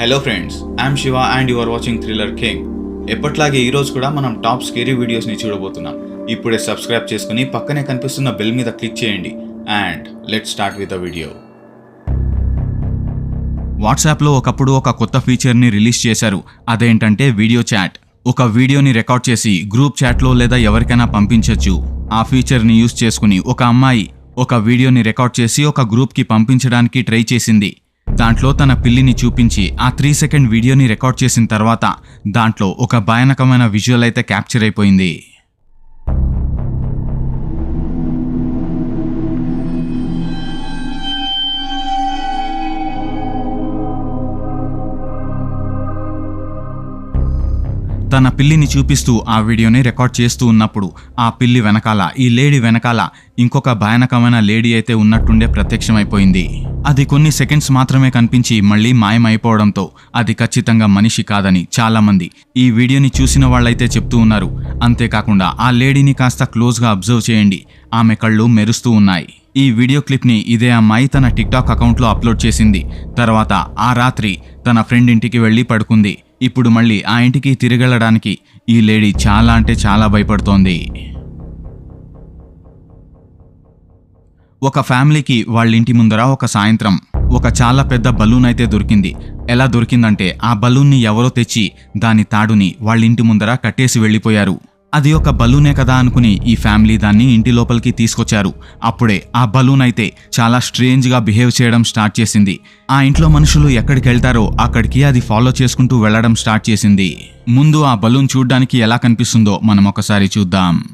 Hello friends I'm Shiva and you are watching Thriller King ఎప్పట్లాగే ఈరోజు కూడా మనం టాప్ స్కేరీ వీడియోస్ని చూడబోతున్నాం. ఇప్పుడే సబ్స్క్రైబ్ చేసుకుని పక్కనే కనిపిస్తున్న బెల్ మీద క్లిక్ చేయండి. And let start with the video వాట్సాప్లో ఒకప్పుడు ఒక కొత్త ఫీచర్ని రిలీజ్ చేశారు. అదేంటంటే వీడియో చాట్ ఒక వీడియోని రికార్డ్ చేసి గ్రూప్ చాట్లో లేదా ఎవరికైనా పంపించవచ్చు ఆ ఫీచర్ని యూజ్ చేసుకుని ఒక అమ్మాయి ఒక వీడియోని రికార్డ్ చేసి ఒక గ్రూప్కి పంపించడానికి ట్రై చేసింది. దాంట్లో తన పిల్లిని చూపించి ఆ త్రీ సెకండ్ వీడియోని రికార్డ్ చేసిన తర్వాత దాంట్లో ఒక భయానకమైన విజువల్ అయితే క్యాప్చర్ అయిపోయింది. తన పిల్లిని చూపిస్తూ ఆ వీడియోని రికార్డ్ చేస్తూ ఉన్నప్పుడు ఆ పిల్లి వెనకాల ఈ లేడీ వెనకాల ఇంకొక భయానకమైన లేడీ అయితే ఉన్నట్టుండే ప్రత్యక్షమైపోయింది. అది కొన్ని సెకండ్స్ మాత్రమే కనిపించి మళ్ళీ మాయమైపోవడంతో అది ఖచ్చితంగా మనిషి కాదని చాలామంది ఈ వీడియోని చూసిన వాళ్ళైతే చెప్తూ ఉన్నారు. అంతేకాకుండా ఆ లేడీని కాస్త క్లోజ్గా అబ్జర్వ్ చేయండి. ఆమె కళ్ళు మెరుస్తూ ఉన్నాయి. ఈ వీడియో క్లిప్ని ఇదే అమ్మాయి తన టిక్టాక్ అకౌంట్లో అప్లోడ్ చేసింది. తర్వాత ఆ రాత్రి తన ఫ్రెండ్ ఇంటికి వెళ్ళి పడుకుంది. ఇప్పుడు మళ్ళీ ఆ ఇంటికి తిరిగెళ్ళడానికి ఈ లేడీ చాలా అంటే చాలా భయపడుతోంది. ఒక ఫ్యామిలీకి వాళ్ళ ఇంటి ముందర ఒక సాయంత్రం ఒక చాలా పెద్ద బలూన్ అయితే దొరికింది. ఎలా దొరికిందంటే ఆ బలూన్ని ఎవరో తెచ్చి దాని తాడుని వాళ్ళ ఇంటి ముందర కట్టేసి వెళ్ళిపోయారు. అది ఒక బలూనే కదా అనుకుని ఈ ఫ్యామిలీ దాన్ని ఇంటి లోపలికి తీసుకొచ్చారు. అప్పుడే ఆ బలూన్ అయితే చాలా స్ట్రేంజ్గా బిహేవ్ చేయడం స్టార్ట్ చేసింది. ఆ ఇంట్లో మనుషులు ఎక్కడికి వెళ్తారో అక్కడికి అది ఫాలో చేసుకుంటూ వెళ్ళడం స్టార్ట్ చేసింది. ముందు ఆ బలూన్ చూడ్డానికి ఎలా కనిపిస్తుందో మనం ఒకసారి చూద్దాం.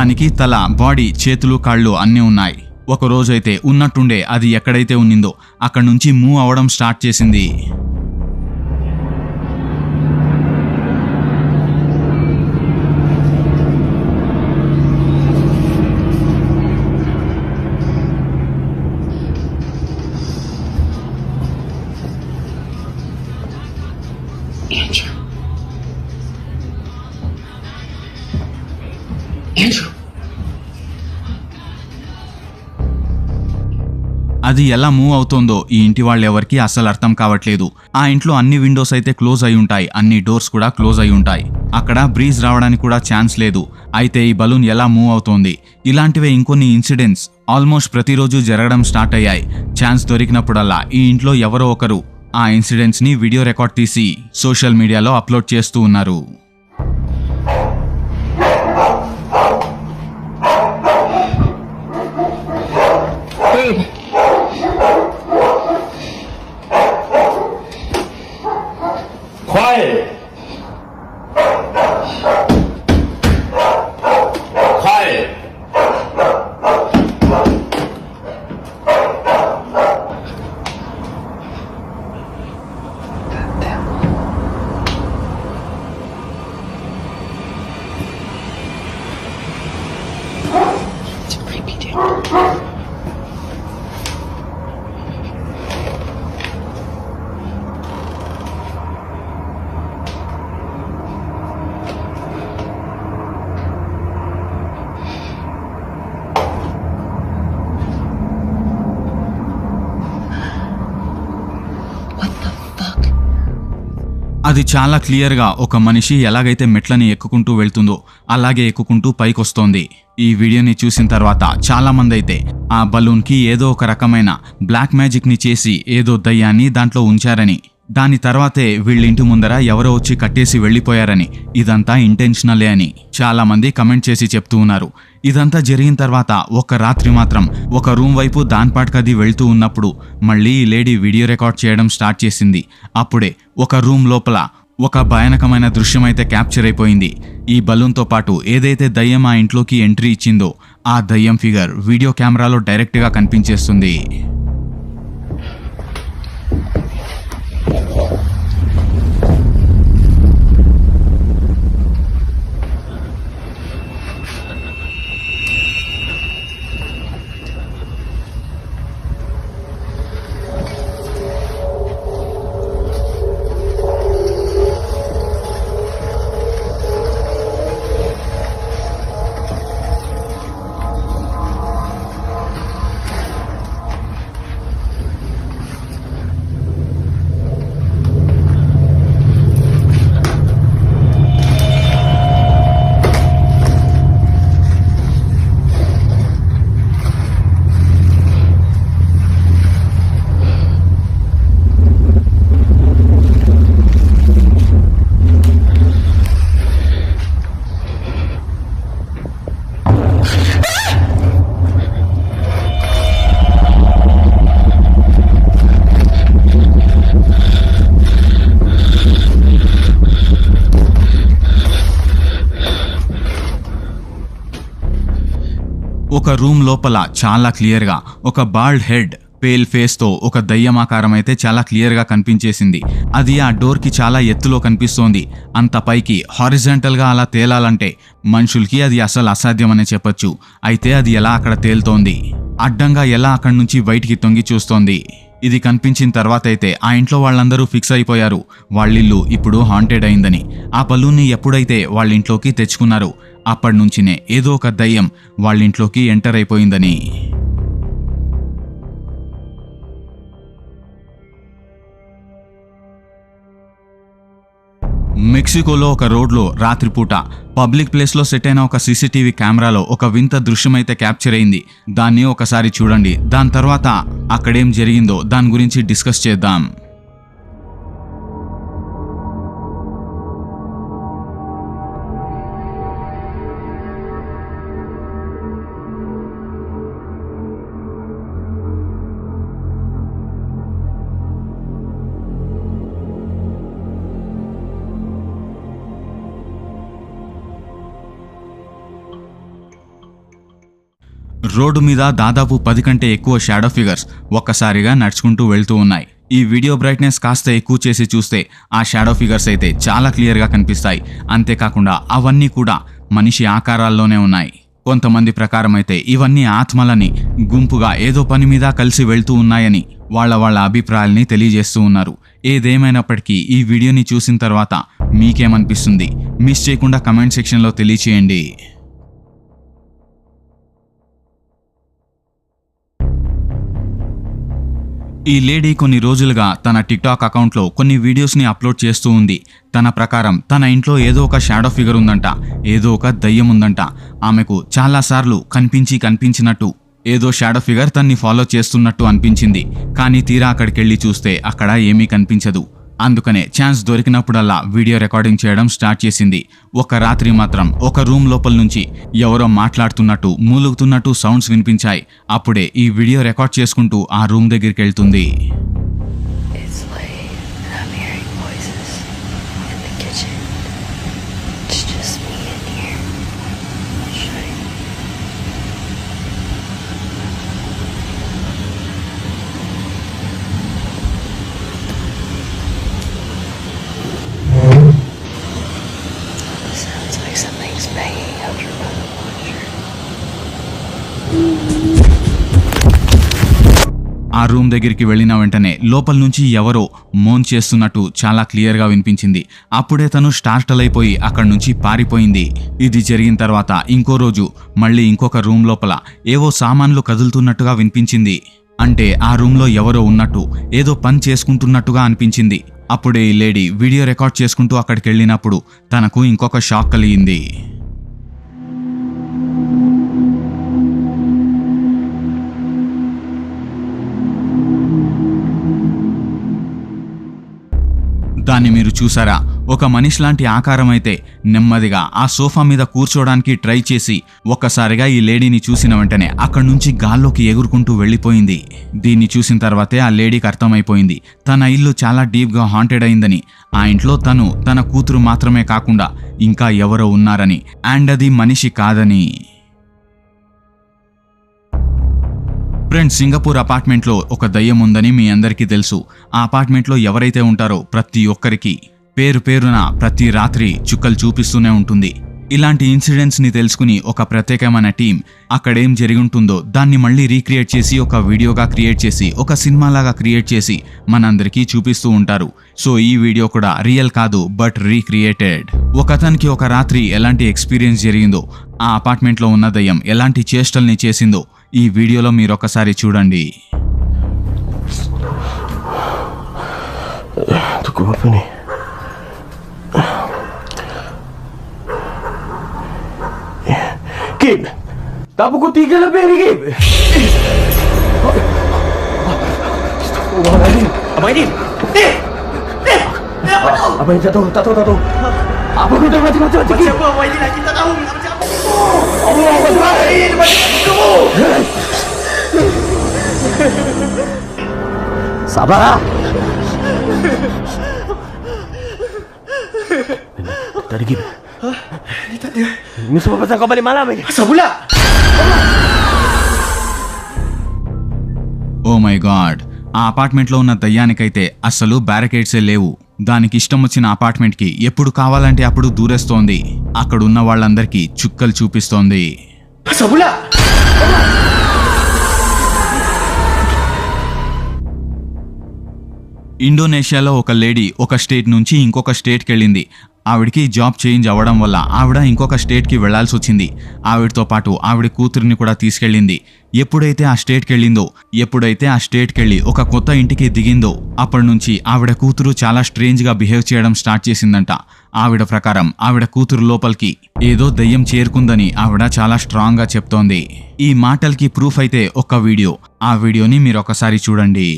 దానికి తల బాడీ చేతులు కాళ్ళు అన్నీ ఉన్నాయి. ఒక రోజైతే ఉన్నట్టుండే అది ఎక్కడైతే ఉన్నిందో అక్కడి నుంచి మూవ్ అవడం స్టార్ట్ చేసింది. అది ఎలా మూవ్ అవుతోందో ఈ ఇంటి వాళ్ళెవరికి అసలు అర్థం కావట్లేదు. ఆ ఇంట్లో అన్ని విండోస్ అయితే క్లోజ్ అయి ఉంటాయి. అన్ని డోర్స్ కూడా క్లోజ్ అయి ఉంటాయి. అక్కడ బ్రీజ్ రావడానికి కూడా ఛాన్స్ లేదు. అయితే ఈ బలూన్ ఎలా మూవ్ అవుతోంది? ఇలాంటివే ఇంకొన్ని ఇన్సిడెంట్స్ ఆల్మోస్ట్ ప్రతిరోజు జరగడం స్టార్ట్ అయ్యాయి. ఛాన్స్ దొరికినప్పుడల్లా ఈ ఇంట్లో ఎవరో ఒకరు ఆ ఇన్సిడెంట్స్ని వీడియో రికార్డ్ తీసి సోషల్ మీడియాలో అప్లోడ్ చేస్తూ ఉన్నారు. అది చాలా క్లియర్గా ఒక మనిషి ఎలాగైతే మెట్లని ఎక్కుకుంటూ వెళ్తుందో అలాగే ఎక్కుకుంటూ పైకొస్తోంది. ఈ వీడియోని చూసిన తర్వాత చాలామంది అయితే ఆ బలూన్కి ఏదో ఒక రకమైన బ్లాక్ మ్యాజిక్ని చేసి ఏదో దయ్యాన్ని దాంట్లో ఉంచారని దాని తర్వాతే వీళ్ళింటి ముందర ఎవరో వచ్చి కట్టేసి వెళ్ళిపోయారని ఇదంతా ఇంటెన్షనలే అని చాలా మంది కమెంట్ చేసి చెప్తూ ఉన్నారు. ఇదంతా జరిగిన తర్వాత ఒక రాత్రి మాత్రం ఒక రూమ్ వైపు దాన్పాట్కది వెళ్తూ ఉన్నప్పుడు మళ్ళీ ఈ లేడీ వీడియో రికార్డ్ చేయడం స్టార్ట్ చేసింది. అప్పుడే ఒక రూమ్ లోపల ఒక భయానకమైన దృశ్యమైతే క్యాప్చర్ అయిపోయింది. ఈ బలూన్తో పాటు ఏదైతే దయ్యం ఆ ఇంట్లోకి ఎంట్రీ ఇచ్చిందో ఆ దయ్యం ఫిగర్ వీడియో కెమెరాలో డైరెక్ట్గా కనిపించేస్తుంది. ఒక రూమ్ లోపల చాలా క్లియర్గా ఒక బాల్డ్ హెడ్ పేల్ ఫేస్తో ఒక దయ్యమాకారం అయితే చాలా క్లియర్గా కనిపించేసింది. అది ఆ డోర్కి చాలా ఎత్తులో కనిపిస్తోంది. అంత పైకి హారిజంటల్గా అలా తేలాలంటే మనుషులకి అది అసలు అసాధ్యమనే చెప్పొచ్చు. అయితే అది ఎలా అక్కడ తేలుతోంది? అడ్డంగా ఎలా అక్కడి నుంచి బయటికి తొంగి చూస్తోంది? ఇది కనిపించిన తర్వాత అయితే ఆ ఇంట్లో వాళ్ళందరూ ఫిక్స్ అయిపోయారు. వాళ్ళిల్లు ఇప్పుడు హాంటెడ్ అయిందని. ఆ బలూన్ని ఎప్పుడైతే వాళ్ళ ఇంట్లోకి తెచ్చుకున్నారు అప్పటినుంచినే ఏదో ఒక దయ్యం వాళ్ళ ఇంట్లోకి ఎంటర్ అయిపోయిందని. మెక్సికోలో ఒక రోడ్లో రాత్రిపూట పబ్లిక్ ప్లేస్లో సెట్ అయిన ఒక సీసీటీవీ కెమెరాలో ఒక వింత దృశ్యమైతే క్యాప్చర్ అయింది. దాన్ని ఒకసారి చూడండి. దాని తర్వాత అక్కడేం జరిగిందో దాని గురించి డిస్కస్ చేద్దాం. రోడ్డు మీద దాదాపు పది కంటే ఎక్కువ షాడో ఫిగర్స్ ఒక్కసారిగా నడుచుకుంటూ వెళ్తూ ఉన్నాయి. ఈ వీడియో బ్రైట్నెస్ కాస్త ఎక్కువ చేసి చూస్తే ఆ షాడో ఫిగర్స్ అయితే చాలా క్లియర్గా కనిపిస్తాయి. అంతేకాకుండా అవన్నీ కూడా మనిషి ఆకారాల్లోనే ఉన్నాయి. కొంతమంది ప్రకారం అయితే ఇవన్నీ ఆత్మలని గుంపుగా ఏదో పని మీద కలిసి వెళ్తూ ఉన్నాయని వాళ్ళ వాళ్ళ అభిప్రాయాల్ని తెలియజేస్తూ ఉన్నారు. ఏదేమైనప్పటికీ ఈ వీడియోని చూసిన తర్వాత మీకేమనిపిస్తుంది? మిస్ చేయకుండా కమెంట్ సెక్షన్లో తెలియచేయండి. ఈ లేడీ కొన్ని రోజులుగా తన టిక్టాక్ అకౌంట్లో కొన్ని వీడియోస్ని అప్లోడ్ చేస్తూ ఉంది. తన ప్రకారం తన ఇంట్లో ఏదో ఒక షాడో ఫిగర్ ఉందంట ఏదో ఒక దయ్యం ఉందంట. ఆమెకు చాలాసార్లు కనిపించి కనిపించినట్టు ఏదో షాడో ఫిగర్ తన్ని ఫాలో చేస్తున్నట్టు అనిపించింది. కానీ తీరా అక్కడికెళ్ళి చూస్తే అక్కడ ఏమీ కనిపించదు. అందుకనే ఛాన్స్ దొరికినప్పుడల్లా వీడియో రికార్డింగ్ చేయడం స్టార్ట్ చేసింది. ఒక రాత్రి మాత్రం ఒక రూమ్ లోపల నుంచి ఎవరో మాట్లాడుతున్నట్టు మూలుగుతున్నట్టు సౌండ్స్ వినిపించాయి. అప్పుడే ఈ వీడియో రికార్డ్ చేసుకుంటూ ఆ రూమ్ దగ్గరికి వెళ్తుంది It's late and I'm hearing voices in the kitchen. It's just me in here. Should I? Sounds like something's banging over by the washer. ఆ రూమ్ దగ్గరికి వెళ్ళిన వెంటనే లోపల నుంచి ఎవరో మోన్ చేస్తున్నట్టు చాలా క్లియర్గా వినిపించింది. అప్పుడే తను స్టార్టల్ అయిపోయి అక్కడి నుంచి పారిపోయింది. ఇది జరిగిన తర్వాత ఇంకో రోజు మళ్ళీ ఇంకొక రూమ్ లోపల ఏవో సామాన్లు కదులుతున్నట్టుగా వినిపించింది. అంటే ఆ రూమ్లో ఎవరో ఉన్నట్టు ఏదో పని చేసుకుంటున్నట్టుగా అనిపించింది. అప్పుడే ఈ లేడీ వీడియో రికార్డ్ చేసుకుంటూ అక్కడికి వెళ్ళినప్పుడు తనకు ఇంకొక షాక్ కలిగింది. దాన్ని మీరు చూసారా? ఒక మనిషి లాంటి ఆకారం అయితే నెమ్మదిగా ఆ సోఫా మీద కూర్చోడానికి ట్రై చేసి ఒక్కసారిగా ఈ లేడీని చూసిన వెంటనే అక్కడి నుంచి గాల్లోకి ఎగురుకుంటూ వెళ్ళిపోయింది. దీన్ని చూసిన తర్వాతే ఆ లేడీకి అర్థమైపోయింది. తన ఇల్లు చాలా డీప్గా హాంటెడ్ అయిందని ఆ ఇంట్లో తను తన కూతురు మాత్రమే కాకుండా ఇంకా ఎవరో ఉన్నారని. అండ్ అది మనిషి కాదని. ఫ్రెండ్స్ సింగపూర్ అపార్ట్మెంట్లో ఒక దయ్యం ఉందని మీ అందరికీ తెలుసు. ఆ అపార్ట్మెంట్లో ఎవరైతే ఉంటారో ప్రతి ఒక్కరికి పేరు పేరున ప్రతి రాత్రి చుక్కలు చూపిస్తూనే ఉంటుంది. ఇలాంటి ఇన్సిడెంట్స్ని తెలుసుకుని ఒక ప్రత్యేకమైన టీం అక్కడేం జరిగి ఉంటుందో దాన్ని మళ్ళీ రీక్రియేట్ చేసి ఒక వీడియోగా క్రియేట్ చేసి ఒక సినిమాలాగా క్రియేట్ చేసి మనందరికీ చూపిస్తూ ఉంటారు. సో ఈ వీడియో కూడా రియల్ కాదు బట్ రీక్రియేటెడ్. ఒకతనికి ఒక రాత్రి ఎలాంటి ఎక్స్పీరియన్స్ జరిగిందో ఆ అపార్ట్మెంట్లో ఉన్న దయ్యం ఎలాంటి చేష్టల్ని చేసిందో ఈ వీడియోలో మీరు ఒకసారి చూడండి. Tunggu Gib. Dah pukul tiga lebih ni, Gib. Abang Adin. Eh, eh, eh, Abang Adin. Eh. Abang Adin tak tahu, tak tahu, tak tahu. Apa kau tengah macam-macam, macam Gib? Macam apa, Abang Adin? Adin tak tahu. Sabar ah. Tadi gimana? Ini semua pasal kau balik malam ni. Asal pula? Oh my God ఆ అపార్ట్మెంట్లో ఉన్న దయ్యానికైతే అస్సలు బ్యారికేడ్సే లేవు దానికి ఇష్టం వచ్చిన అపార్ట్మెంట్కి ఎప్పుడు కావాలంటే అప్పుడు దూరేస్తోంది అక్కడున్న వాళ్ళందరికీ చుక్కలు చూపిస్తోంది! ఇండోనేషియాలో ఒక లేడీ ఒక స్టేట్ నుంచి ఇంకొక స్టేట్కి వెళ్ళింది ఆవిడకి జాబ్ చేంజ్ అవ్వడం వల్ల ఆవిడ ఇంకొక స్టేట్కి వెళ్ళాల్సి వచ్చింది. ఆవిడతో పాటు ఆవిడ కూతురిని కూడా తీసుకెళ్ళింది. ఎప్పుడైతే ఆ స్టేట్కి వెళ్ళిందో ఎప్పుడైతే ఆ స్టేట్కి వెళ్ళి ఒక కొత్త ఇంటికి దిగిందో అప్పటి నుంచి ఆవిడ కూతురు చాలా స్ట్రేంజ్గా బిహేవ్ చేయడం స్టార్ట్ చేసిందంట. ఆవిడ ప్రకారం ఆవిడ కూతురు లోపలికి ఏదో దయ్యం చేరుకుందని ఆవిడ చాలా స్ట్రాంగ్గా చెప్తోంది. ఈ మాటలకి ప్రూఫ్ అయితే ఒక వీడియో. ఆ వీడియోని మీరు ఒకసారి చూడండి.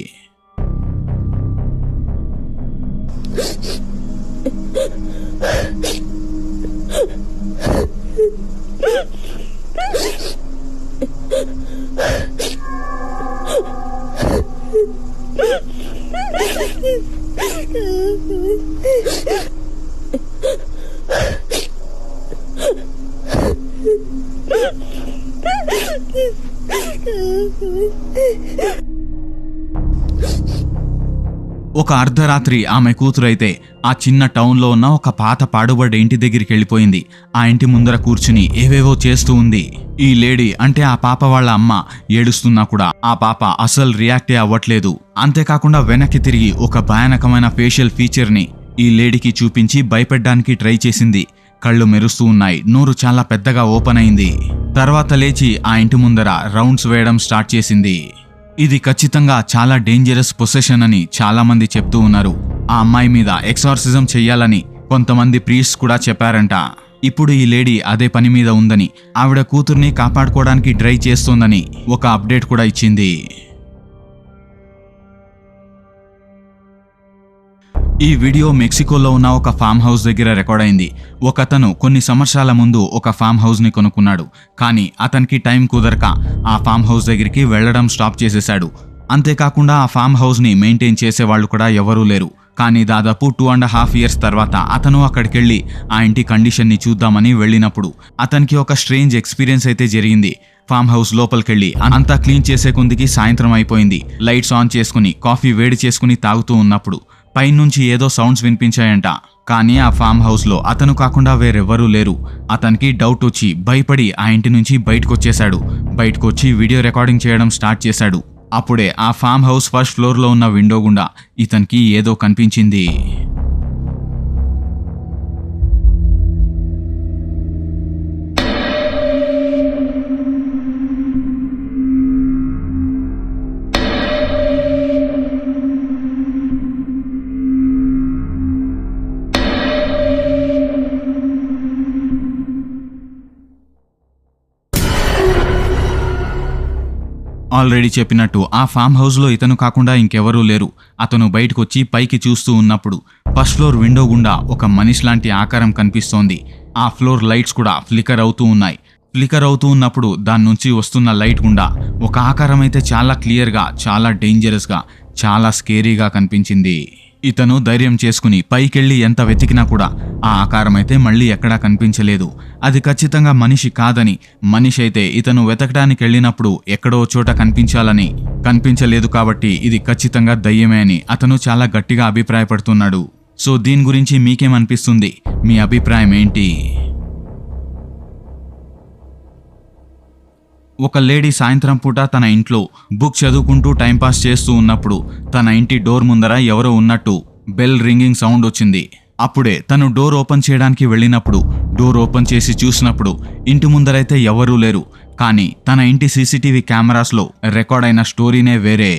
Ha ha ha! ఒక అర్ధరాత్రి ఆమె కూతురైతే ఆ చిన్న టౌన్లో ఉన్న ఒక పాత పాడుబడ్డ ఇంటి దగ్గరికి వెళ్ళిపోయింది. ఆ ఇంటి ముందర కూర్చుని ఏవేవో చేస్తూ ఉంది. ఈ లేడీ అంటే ఆ పాప వాళ్ళ అమ్మ ఏడుస్తున్నా కూడా ఆ పాప అసలు రియాక్టే అవ్వట్లేదు. అంతేకాకుండా వెనక్కి తిరిగి ఒక భయానకమైన ఫేషియల్ ఫీచర్ని ఈ లేడీకి చూపించి భయపెట్టడానికి ట్రై చేసింది. కళ్ళు మెరుస్తూ ఉన్నాయి. నోరు చాలా పెద్దగా ఓపెన్ అయింది. తర్వాత లేచి ఆ ఇంటి ముందర రౌండ్స్ వేయడం స్టార్ట్ చేసింది. ఇది ఖచ్చితంగా చాలా డేంజరస్ పొసెషన్ అని చాలామంది చెప్తూ ఉన్నారు. ఆ అమ్మాయి మీద ఎక్సార్సిజం చెయ్యాలని కొంతమంది ప్రీస్ కూడా చెప్పారంట. ఇప్పుడు ఈ లేడీ అదే పని మీద ఉందని ఆవిడ కూతుర్ని కాపాడుకోవడానికి ట్రై చేస్తోందని ఒక అప్డేట్ కూడా ఇచ్చింది. ఈ వీడియో మెక్సికోలో ఉన్న ఒక ఫామ్ హౌస్ దగ్గర రికార్డ్ అయింది. ఒకతను కొన్ని సంవత్సరాల ముందు ఒక ఫామ్ హౌస్ని కొనుక్కున్నాడు. కానీ అతనికి టైం కుదరక ఆ ఫామ్ హౌస్ దగ్గరికి వెళ్ళడం స్టాప్ చేసేశాడు. అంతేకాకుండా ఆ ఫామ్ హౌస్ని మెయింటైన్ చేసే వాళ్ళు కూడా ఎవరూ లేరు. కానీ దాదాపు టూ అండ్ హాఫ్ ఇయర్స్ తర్వాత అతను అక్కడికి వెళ్ళి ఆ ఇంటి కండిషన్ని చూద్దామని వెళ్ళినప్పుడు అతనికి ఒక స్ట్రేంజ్ ఎక్స్పీరియన్స్ అయితే జరిగింది. ఫామ్ హౌస్ లోపలికెళ్ళి అంతా క్లీన్ చేసే కొందికి సాయంత్రం అయిపోయింది. లైట్స్ ఆన్ చేసుకుని కాఫీ వేడి చేసుకుని తాగుతూ ఉన్నప్పుడు పైనుంచి ఏదో సౌండ్స్ వినిపించాయంట. కానీ ఆ ఫామ్ హౌస్లో అతను కాకుండా వేరెవ్వరూ లేరు. అతనికి డౌట్ వచ్చి భయపడి ఆ ఇంటి నుంచి బయటకొచ్చేశాడు. బయటకొచ్చి వీడియో రికార్డింగ్ చేయడం స్టార్ట్ చేశాడు. అప్పుడే ఆ ఫామ్ హౌస్ ఫస్ట్ ఫ్లోర్లో ఉన్న విండో గుండా ఇతనికి ఏదో కనిపించింది. ఆల్రెడీ చెప్పినట్టు ఆ ఫామ్ హౌస్లో ఇతను కాకుండా ఇంకెవరూ లేరు. అతను బయటకొచ్చి పైకి చూస్తూ ఉన్నప్పుడు ఫస్ట్ ఫ్లోర్ విండో గుండా ఒక మనిషి లాంటి ఆకారం కనిపిస్తోంది. ఆ ఫ్లోర్ లైట్స్ కూడా ఫ్లికర్ అవుతూ ఉన్నాయి. ఫ్లికర్ అవుతూ ఉన్నప్పుడు దాని నుంచి వస్తున్న లైట్ గుండా ఒక ఆకారం అయితే చాలా క్లియర్గా చాలా డేంజరస్గా చాలా స్కేరీగా కనిపించింది. ఇతను ధైర్యం చేసుకుని పైకెళ్ళి ఎంత వెతికినా కూడా ఆ ఆకారం అయితే మళ్ళీ ఎక్కడా కనిపించలేదు. అది ఖచ్చితంగా మనిషి కాదని మనిషి అయితే ఇతను వెతకడానికి వెళ్ళినప్పుడు ఎక్కడో చోట కనిపించాలని కనిపించలేదు కాబట్టి ఇది ఖచ్చితంగా దయ్యమే అని అతను చాలా గట్టిగా అభిప్రాయపడుతున్నాడు. సో దీని గురించి మీకేమనిపిస్తుంది? మీ అభిప్రాయం ఏంటి? ఒక లేడీ సాయంత్రం పూట తన ఇంట్లో బుక్ చదువుకుంటూ టైంపాస్ చేస్తూ ఉన్నప్పుడు తన ఇంటి డోర్ ముందర ఎవరో ఉన్నట్టు బెల్ రింగింగ్ సౌండ్ వచ్చింది. అప్పుడే తను డోర్ ఓపెన్ చేయడానికి వెళ్ళినప్పుడు డోర్ ఓపెన్ చేసి చూసినప్పుడు ఇంటి ముందరైతే ఎవరూ లేరు. కానీ తన ఇంటి సీసీటీవీ కెమెరాస్లో రికార్డ్ అయిన స్టోరీనే వేరే.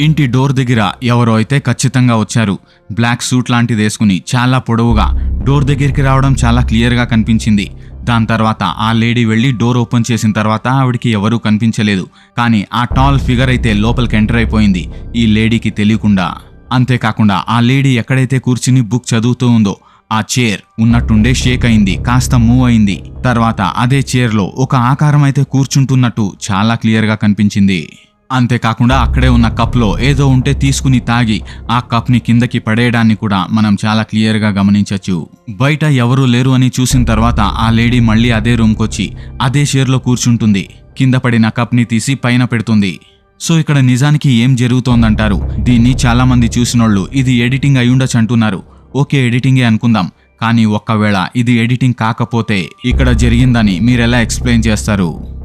ఇంటి డోర్ దగ్గర ఎవరో అయితే ఖచ్చితంగా వచ్చారు. బ్లాక్ సూట్ లాంటిది వేసుకుని చాలా పొడవుగా డోర్ దగ్గరికి రావడం చాలా క్లియర్గా కనిపించింది. దాని తర్వాత ఆ లేడీ వెళ్ళి డోర్ ఓపెన్ చేసిన తర్వాత ఆవిడికి ఎవరూ కనిపించలేదు. కానీ ఆ టాల్ ఫిగర్ అయితే లోపలికి ఎంటర్ అయిపోయింది. ఈ లేడీకి తెలియకుండా. అంతేకాకుండా ఆ లేడీ ఎక్కడైతే కూర్చుని బుక్ చదువుతూ ఉందో ఆ చైర్ ఉన్నట్టుండే షేక్ అయింది కాస్త మూవ్ అయింది. తర్వాత అదే చైర్లో ఒక ఆకారం అయితే కూర్చుంటున్నట్టు చాలా క్లియర్గా కనిపించింది. అంతేకాకుండా అక్కడే ఉన్న కప్లో ఏదో ఉంటే తీసుకుని తాగి ఆ కప్ని కిందకి పడేయడాన్ని కూడా మనం చాలా క్లియర్గా గమనించవచ్చు బయట ఎవరూ లేరు అని చూసిన తర్వాత ఆ లేడీ మళ్ళీ అదే రూమ్కొచ్చి అదే షేర్లో కూర్చుంటుంది. కింద పడిన కప్ని తీసి పైన పెడుతుంది. సో ఇక్కడ నిజానికి ఏం జరుగుతోందంటారు? దీన్ని చాలామంది చూసినోళ్ళు ఇది ఎడిటింగ్ అయ్యుండొచ్చు అంటున్నారు. ఓకే ఎడిటింగే అనుకుందాం. కానీ ఒక్కవేళ ఇది ఎడిటింగ్ కాకపోతే ఇక్కడ జరిగిందని మీరెలా ఎక్స్ప్లెయిన్ చేస్తారు?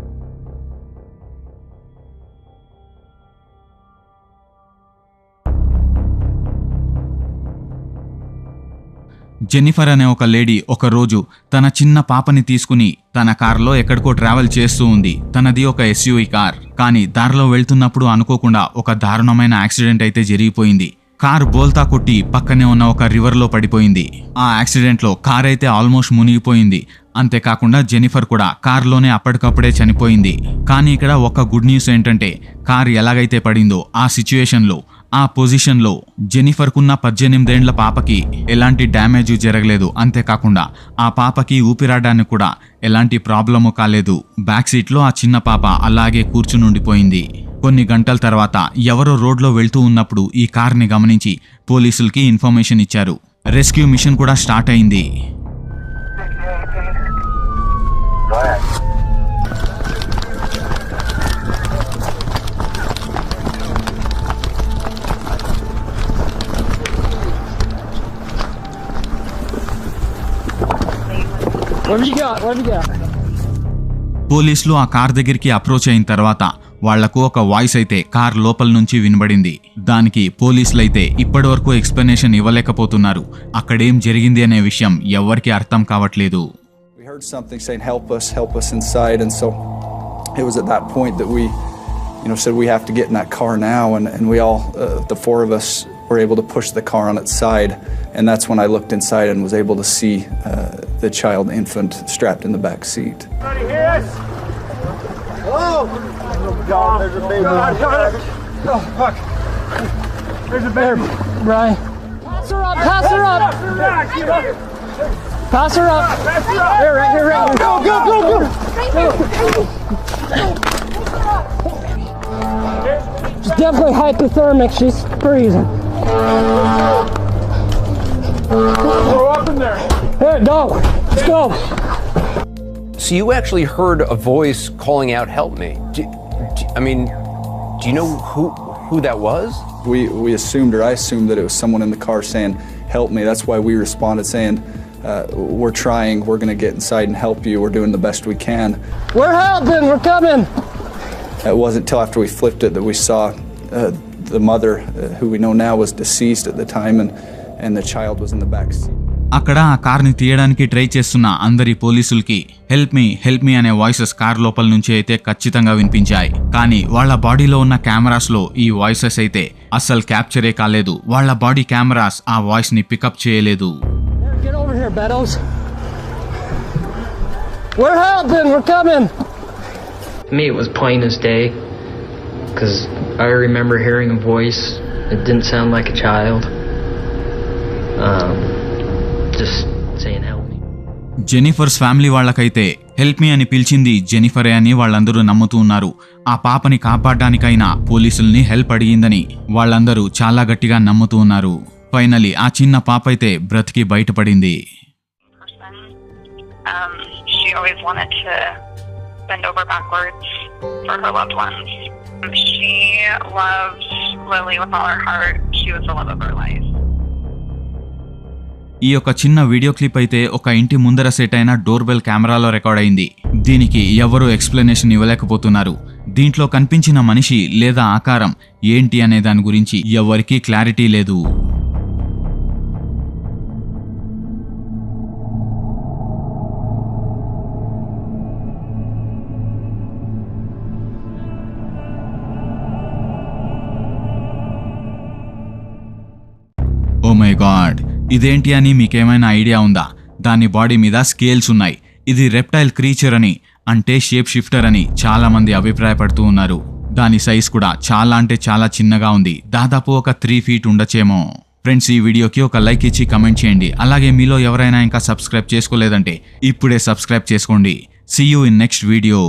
జెన్నిఫర్ అనే ఒక లేడీ ఒక రోజు తన చిన్న పాపని తీసుకుని తన కారులో ఎక్కడికో ట్రావెల్ చేస్తూ ఉంది. తనది ఒక ఎస్యూవి కార్. కానీ దారిలో వెళ్తున్నప్పుడు అనుకోకుండా ఒక దారుణమైన యాక్సిడెంట్ అయితే జరిగిపోయింది. కార్ బోల్తా కొట్టి పక్కనే ఉన్న ఒక రివర్లో పడిపోయింది. ఆ యాక్సిడెంట్లో కార్ అయితే ఆల్మోస్ట్ మునిగిపోయింది. అంతేకాకుండా జెనిఫర్ కూడా కారులోనే అప్పటికప్పుడే చనిపోయింది. కానీ ఇక్కడ ఒక గుడ్ న్యూస్ ఏంటంటే కార్ ఎలాగైతే పడిందో ఆ సిచ్యుయేషన్లో ఆ పొజిషన్లో జెనిఫర్కున్న పద్దెనిమిదేండ్ల పాపకి ఎలాంటి డ్యామేజ్ జరగలేదు. అంతేకాకుండా ఆ పాపకి ఊపిరాడడానికి కూడా ఎలాంటి ప్రాబ్లము కాలేదు. బ్యాక్ సీట్లో ఆ చిన్న పాప అలాగే కూర్చునుండిపోయింది. కొన్ని గంటల తర్వాత ఎవరో రోడ్లో వెళ్తూ ఉన్నప్పుడు ఈ కార్ని గమనించి పోలీసులకి ఇన్ఫర్మేషన్ ఇచ్చారు. రెస్క్యూ మిషన్ కూడా స్టార్ట్ అయింది. పోలీసులు ఆ కార్ దగ్గరికి అప్రోచ్ అయిన తర్వాత వాళ్ళకు ఒక వాయిస్ అయితే కార్ లోపల నుంచి వినబడింది. దానికి పోలీసులైతే ఇప్పటివరకు ఎక్స్ప్లెనేషన్ ఇవ్వలేకపోతున్నారు. అక్కడేం జరిగింది అనే విషయం ఎవరికి అర్థం కావట్లేదు. You know, said we have to get in that car now, and, and we all, uh, the four of us, were able to push the car on its side, and that's when I looked inside and was able to see uh, the child infant strapped in the back seat. Anybody hear us? God, there's a baby. God, God. Oh, fuck. There's a baby. Brian. Pass her up, pass her up, Back, you know. pass her up. Pass it up. Here, right here, right here. Go, go, go, go. She's definitely hypothermic. She's freezing. Throw up in there. Here, go. Let's go. So you actually heard a voice calling out, "Help me!" Do, do- I mean, do you know who who that was? We, we assumed, or I assumed, that it was someone in the car saying, "Help me." That's why we responded saying, uh, "We're trying. We're going to get inside and help you. We're doing the best we can." We're helping. We're coming. It wasn't until after we flipped it that we saw uh, mother అక్కడ ఆ కార్ని తీయడానికి try చేస్తున్న అందరి పోలీసులకి help me help me అనే voices car లోపల నుంచి అయితే ఖచ్చితంగా వినిపించాయి. కానీ వాళ్ళ బాడీలో ఉన్న కెమెరాస్లో ఈ వాయిసెస్ అయితే అస్సలు క్యాప్చరే కాలేదు. వాళ్ళ బాడీ కెమెరాస్ ఆ వాయిస్ని పికప్ చేయలేదు. Me was fine yes day because I remember hearing a voice. It didn't sound like a child. Um, just saying, help me. Jennifer's family వాళ్ళకైతే హెల్ప్ మీ అని పిలిచింది జెనిఫరే అని వాళ్ళందరూ నమ్ముతూ ఉన్నారు ఆ పాపని కాపాడడానికైనా పోలీసుల్ని హెల్ప్ అడిగిందని వాళ్ళందరూ చాలా గట్టిగా నమ్ముతూ ఉన్నారు ఫైనలీ ఆ చిన్న పాప అయితే బ్రతికి బయటపడింది. Um, she always wanted to bend over backwards for her loved ones. She loved Lily with all her heart. She was the love of her life. ఈ యొక్క చిన్న వీడియో క్లిప్ అయితే ఒక ఇంటి ముందర సెట్ అయిన డోర్ బెల్ కెమెరాలో record అయింది దీనికి ఎవరూ ఎక్స్ప్లెనేషన్ ఇవ్వలేకపోతున్నారు దీంట్లో కనిపించిన మనిషి లేదా ఆకారం ఏంటి అనే దాని గురించి ఎవరికీ క్లారిటీ లేదు గాడ్. ఇదేంటి అని మీకేమైనా ఐడియా ఉందా? దాని బాడీ మీద స్కేల్స్ ఉన్నాయి. ఇది రెప్టైల్ క్రీచర్ అని అంటే షేప్ షిఫ్టర్ అని చాలా మంది అభిప్రాయపడుతూ ఉన్నారు. దాని సైజ్ కూడా చాలా అంటే చాలా చిన్నగా ఉంది. దాదాపు ఒక త్రీ ఫీట్ ఉండొచ్చేమో. ఫ్రెండ్స్ ఈ వీడియోకి ఒక లైక్ ఇచ్చి కమెంట్ చేయండి. అలాగే మీలో ఎవరైనా ఇంకా సబ్స్క్రైబ్ చేసుకోలేదంటే ఇప్పుడే సబ్స్క్రైబ్ చేసుకోండి. See you in next video